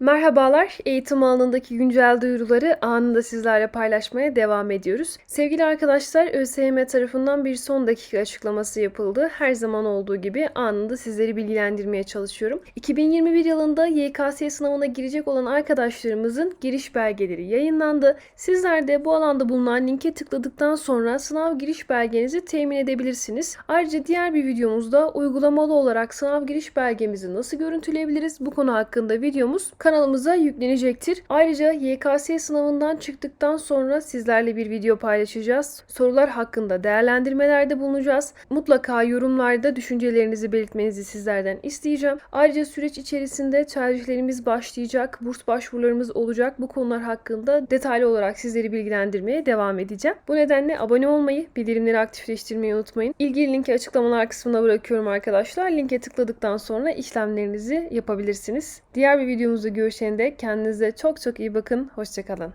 Merhabalar, eğitim alanındaki güncel duyuruları anında sizlerle paylaşmaya devam ediyoruz. Sevgili arkadaşlar, ÖSYM tarafından bir son dakika açıklaması yapıldı. Her zaman olduğu gibi anında sizleri bilgilendirmeye çalışıyorum. 2021 yılında YKS sınavına girecek olan arkadaşlarımızın giriş belgeleri yayınlandı. Sizler de bu alanda bulunan linke tıkladıktan sonra sınav giriş belgenizi temin edebilirsiniz. Ayrıca diğer bir videomuzda uygulamalı olarak sınav giriş belgemizi nasıl görüntüleyebiliriz bu konu hakkında videomuz kanalımıza yüklenecektir. Ayrıca YKS sınavından çıktıktan sonra sizlerle bir video paylaşacağız. Sorular hakkında değerlendirmelerde bulunacağız. Mutlaka yorumlarda düşüncelerinizi belirtmenizi sizlerden isteyeceğim. Ayrıca süreç içerisinde tercihlerimiz başlayacak, burs başvurularımız olacak. Bu konular hakkında detaylı olarak sizleri bilgilendirmeye devam edeceğim. Bu nedenle abone olmayı, bildirimleri aktifleştirmeyi unutmayın. İlgili linki açıklamalar kısmına bırakıyorum arkadaşlar. Linke tıkladıktan sonra işlemlerinizi yapabilirsiniz. Diğer bir videomuzda görüşene dek kendinize çok çok iyi bakın. Hoşçakalın.